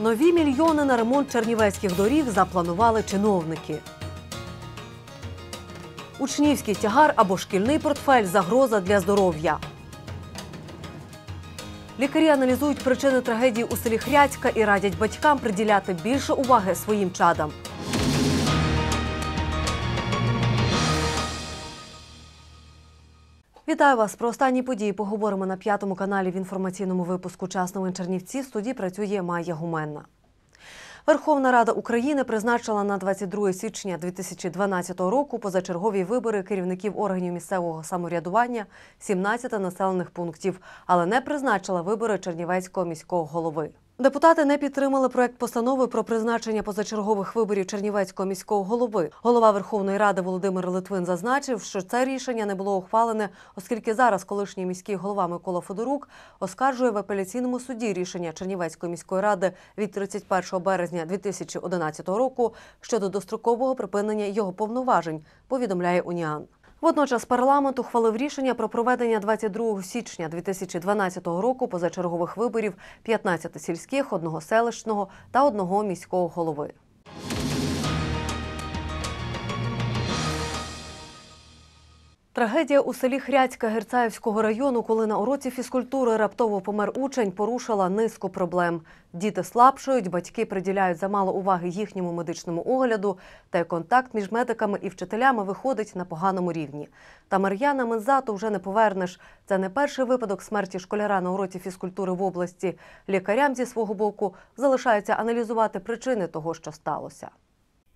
Нові мільйони на ремонт чернівецьких доріг запланували чиновники. Учнівський тягар або шкільний портфель загроза для здоров'я. Лікарі аналізують причини трагедії у селі Хряцька і радять батькам приділяти більше уваги своїм чадам. Вітаю вас про останні події. Поговоримо на п'ятому каналі в інформаційному випуску «Час новин Чернівці. В студії працює Майя Гуменна. Верховна Рада України призначила на 22 січня 2012 року позачергові вибори керівників органів місцевого самоврядування 17 населених пунктів, але не призначила вибори Чернівецького міського голови. Депутати не підтримали проект постанови про призначення позачергових виборів Чернівецького міського голови. Голова Верховної Ради Володимир Литвин зазначив, що це рішення не було ухвалене, оскільки зараз колишній міський голова Микола Федорук оскаржує в апеляційному суді рішення Чернівецької міської ради від 31 березня 2011 року щодо дострокового припинення його повноважень. Повідомляє Уніан. Водночас парламент ухвалив рішення про проведення 22 січня 2012 року позачергових виборів 15 сільських, одного селищного та одного міського голови. Трагедія у селі Хряцька Герцаївського району, коли на уроці фізкультури раптово помер учень, порушила низку проблем. Діти слабшають, батьки приділяють замало уваги їхньому медичному огляду, та й контакт між медиками і вчителями виходить на поганому рівні. Та Мар'яна Мензату вже не повернеш. Це не перший випадок смерті школяра на уроці фізкультури в області. Лікарям зі свого боку залишається аналізувати причини того, що сталося.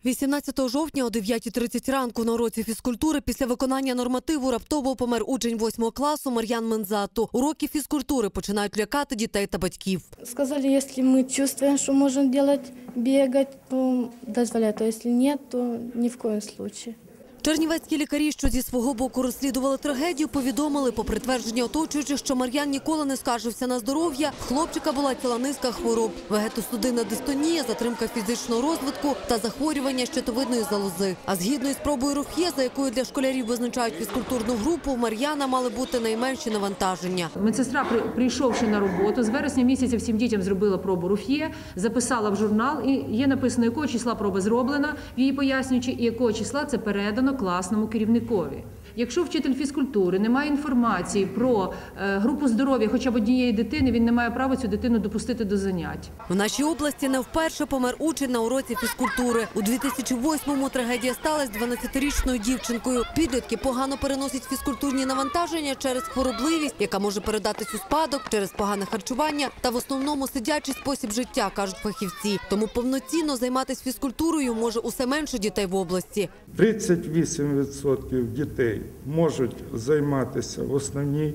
18 жовтня о 9.30 ранку на уроці фізкультури після виконання нормативу раптово помер учень 8 класу Мар'ян Мензату. Уроки фізкультури починають лякати дітей та батьків. Сказали, якщо ми чувствуємо, що можемо робити, бігати, то дозволяти. а якщо ні, то ні в коїм случае. Чернівецькі лікарі, що зі свого боку розслідували трагедію, повідомили по підтвердженні оточуючих, що Мар'ян ніколи не скаржився на здоров'я. Хлопчика була ціла низка хвороб: вегетосудинна дистонія, затримка фізичного розвитку та захворювання щитовидної залози. А згідно із пробою Руф'є, за якою для школярів визначають фізкультурну групу, Мар'яна мали бути найменші навантаження. Медсестра, при- прийшовши на роботу, з вересня місяця всім дітям зробила пробу руф'є, записала в журнал, і є написано, якого числа проба зроблена, в її пояснюючи, і якого числа це передано класному керівникові. Якщо вчитель фізкультури не має інформації про е, групу здоров'я хоча б однієї дитини, він не має права цю дитину допустити до занять. В нашій області не вперше помер учень на уроці фізкультури. У 2008-му трагедія сталася з 12-річною дівчинкою. Підлітки погано переносять фізкультурні навантаження через хворобливість, яка може передатись у спадок через погане харчування та в основному сидячий спосіб життя, кажуть фахівці. Тому повноцінно займатися фізкультурою може усе менше дітей в області. 38% дітей можуть займатися в основній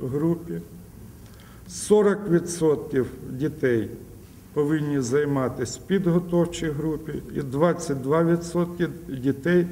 групі, 40% дітей повинні займатися в підготовчій групі, і 22% дітей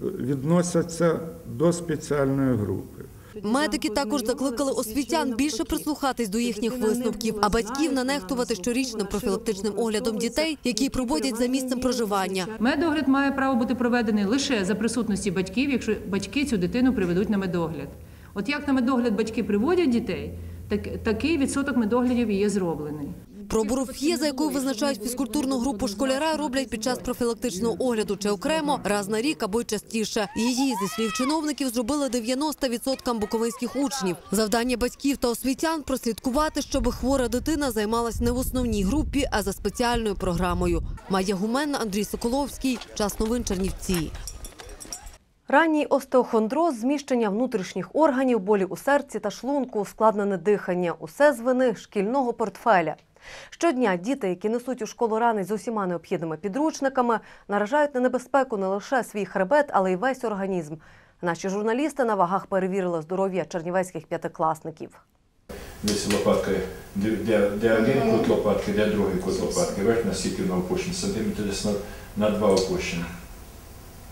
відносяться до спеціальної групи. Медики також закликали освітян більше прислухатись до їхніх висновків, а батьків нанехтувати щорічним профілактичним оглядом дітей, які проводять за місцем проживання. Медогляд має право бути проведений лише за присутності батьків, якщо батьки цю дитину приведуть на медогляд. От як на медогляд батьки приводять дітей, так, такий відсоток медоглядів є зроблений. Пробу руф'є, за якою визначають фізкультурну групу школяра, роблять під час профілактичного огляду чи окремо раз на рік або й частіше. Її зі слів чиновників зробили 90% буковинських учнів. Завдання батьків та освітян прослідкувати, щоб хвора дитина займалась не в основній групі, а за спеціальною програмою. Майя Гуменна, Андрій Соколовський. Час новин Чернівці. Ранній остеохондроз, зміщення внутрішніх органів, болі у серці та шлунку, ускладнене дихання – усе з вини шкільного портфеля. Щодня діти, які несуть у школу рани з усіма необхідними підручниками, наражають на небезпеку не лише свій хребет, але й весь організм. Наші журналісти на вагах перевірили здоров'я чернівецьких п'ятикласників. Десь лопатка, де, де, один кут лопатки, де другий кут лопатки. Верхня стільки на опущення, сантиметр десь на, на два опущення.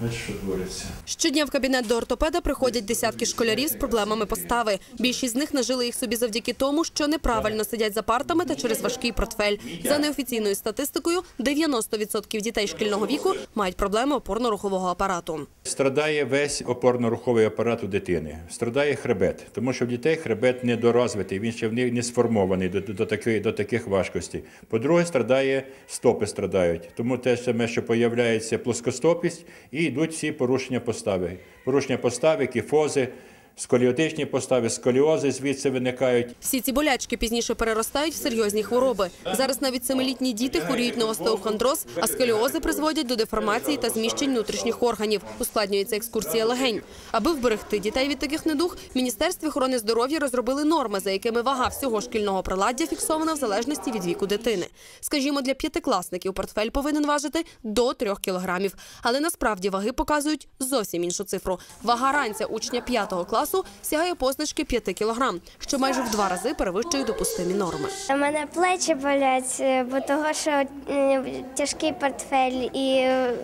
Бачиш, що твориться. Щодня в кабінет до ортопеда приходять десятки школярів з проблемами постави. Більшість з них нажили їх собі завдяки тому, що неправильно сидять за партами та через важкий портфель. За неофіційною статистикою, 90% дітей шкільного віку мають проблеми опорно-рухового апарату. Страдає весь опорно-руховий апарат у дитини. Страдає хребет, тому що в дітей хребет недорозвитий, він ще в них не сформований до, до, такої, до таких важкостей. По-друге, страдає стопи страдають. Тому те саме, що появляється плоскостопість, і йдуть всі порушення постави. Порушення постави, кіфози, сколіотичні постави, сколіози звідси виникають. Всі ці болячки пізніше переростають в серйозні хвороби. Зараз навіть семилітні діти хворіють на остеохондроз, а сколіози призводять до деформації та зміщень внутрішніх органів. Ускладнюється екскурсія легень. Аби вберегти дітей від таких недуг, Міністерстві охорони здоров'я розробили норми, за якими вага всього шкільного приладдя фіксована в залежності від віку дитини. Скажімо, для п'ятикласників портфель повинен важити до трьох кілограмів. Але насправді ваги показують зовсім іншу цифру. Вага ранця учня п'ятого класу сягає позначки 5 кілограм, що майже в два рази перевищує допустимі норми. У мене плечі болять, е, бо того, що е, тяжкий портфель і е,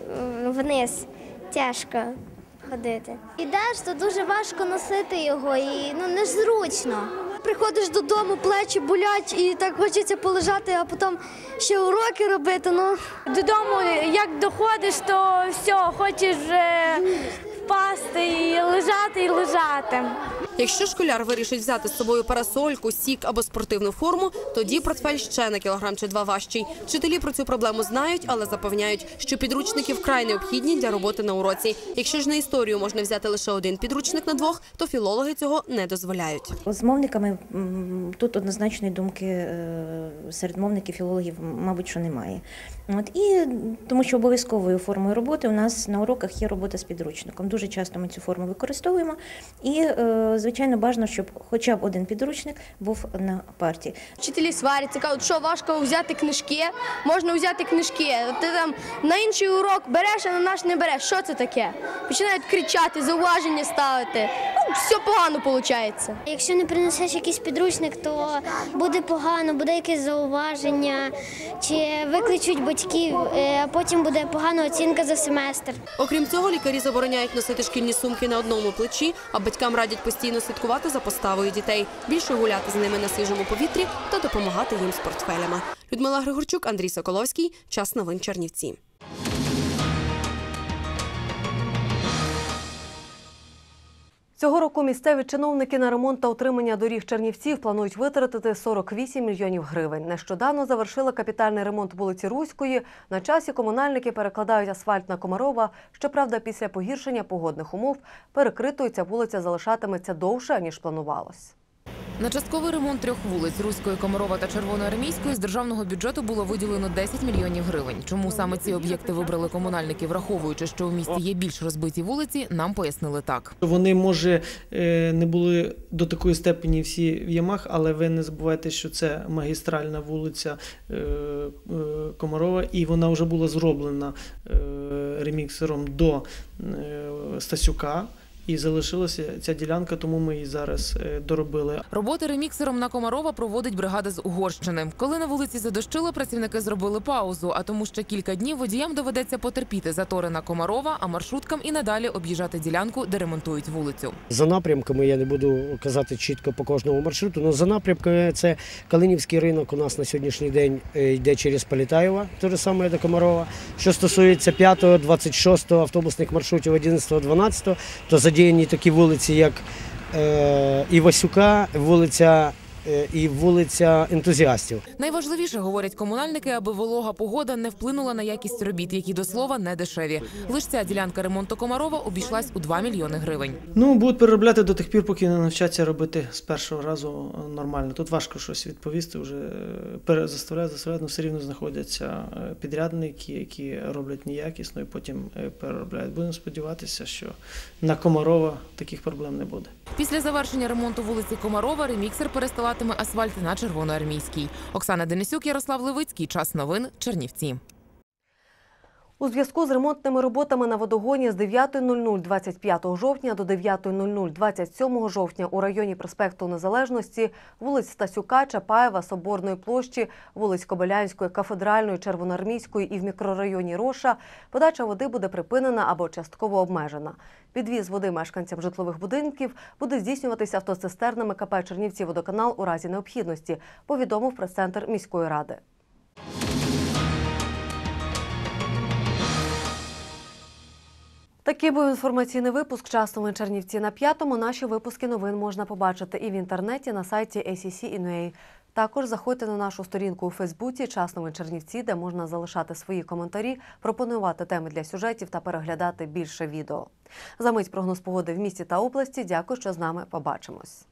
вниз тяжко ходити. Ідеш, то дуже важко носити його і ну незручно. Приходиш додому, плечі болять і так хочеться полежати, а потім ще уроки робити. Ну Додому, як доходиш, то все, хочеш впасти і лежати, і лежати. Якщо школяр вирішить взяти з собою парасольку, сік або спортивну форму, тоді портфель ще на кілограм чи два важчий. Вчителі про цю проблему знають, але запевняють, що підручники вкрай необхідні для роботи на уроці. Якщо ж на історію можна взяти лише один підручник на двох, то філологи цього не дозволяють. З мовниками тут однозначної думки е, серед мовників, філологів, мабуть, що немає. От і тому, що обов'язковою формою роботи у нас на уроках є робота з підручником. Дуже часто ми цю форму використовуємо, і е, звичайно бажано, щоб хоча б один підручник був на парті. вчителі сваряться, кажуть, що важко взяти книжки. Можна взяти книжки. Ти там на інший урок береш, а на наш не береш. Що це таке? Починають кричати, зауваження ставити. Ну, все погано виходить. Якщо не принесеш якийсь підручник, то буде погано, буде якесь зауваження, чи викличуть батьків, е, а потім буде погана оцінка за семестр. Окрім цього, лікарі забороняють носити шкільні сумки на одному плечі, а батькам радять постійно слідкувати за поставою дітей, більше гуляти з ними на свіжому повітрі та допомагати їм з портфелями. Людмила Григорчук, Андрій Соколовський. Час новин Чернівці. Цього року місцеві чиновники на ремонт та утримання доріг Чернівців планують витратити 48 мільйонів гривень. Нещодавно завершили капітальний ремонт вулиці Руської. На часі комунальники перекладають асфальт на Комарова. Щоправда, після погіршення погодних умов перекритою ця вулиця залишатиметься довше ніж планувалось. На частковий ремонт трьох вулиць Руської, Комарова та Червоноармійської з державного бюджету було виділено 10 мільйонів гривень. Чому саме ці об'єкти вибрали комунальники, враховуючи, що у місті є більш розбиті вулиці, нам пояснили так. Вони, може, е, не були до такої степені всі в ямах, але ви не забувайте, що це магістральна вулиця е, е, Комарова, і вона вже була зроблена реміксером до Стасюка. І залишилася ця ділянка, тому ми її зараз е, доробили. Роботи реміксером на Комарова проводить бригада з Угорщини. Коли на вулиці задощило, працівники зробили паузу, а тому ще кілька днів водіям доведеться потерпіти затори на Комарова, а маршруткам і надалі об'їжджати ділянку, де ремонтують вулицю. За напрямками я не буду казати чітко по кожному маршруту. але за напрямками це Калинівський ринок у нас на сьогоднішній день е, йде через Політаєва, те ж саме до Комарова. Що стосується 5, 26 автобусних маршрутів, 11, 12, то задіяні такі вулиці, як е, Івасюка, вулиця і вулиця ентузіастів. Найважливіше говорять комунальники, аби волога погода не вплинула на якість робіт, які до слова не дешеві. Лише ця ділянка ремонту Комарова обійшлась у 2 мільйони гривень. Ну, будуть переробляти до тих пір, поки не навчаться робити з першого разу е, нормально. Тут важко щось відповісти, вже е, пере- заставляють, заставляють, але все рівно знаходяться е, підрядники, які роблять неякісно і потім е, переробляють. Будемо сподіватися, що на Комарова таких проблем не буде. Після завершення ремонту вулиці Комарова реміксер переставатиме асфальт на Червоноармійській. Оксана Денисюк, Ярослав Левицький. Час новин. Чернівці. У зв'язку з ремонтними роботами на водогоні з 9.00 25 жовтня до 9.00 27 жовтня у районі проспекту Незалежності, вулиць Стасюка, Чапаєва, Соборної площі, вулиць Кобилянської, Кафедральної, Червоноармійської і в мікрорайоні Роша подача води буде припинена або частково обмежена. Підвіз води мешканцям житлових будинків буде здійснюватися автоцистернами КП Чернівці водоканал у разі необхідності, повідомив прес-центр міської ради. Такий був інформаційний випуск часному Чернівці на п'ятому. Наші випуски новин можна побачити і в інтернеті на сайті ACC.NUA. Також заходьте на нашу сторінку у Фейсбуці Часному Чернівці, де можна залишати свої коментарі, пропонувати теми для сюжетів та переглядати більше відео. За мить прогноз погоди в місті та області. Дякую, що з нами побачимось.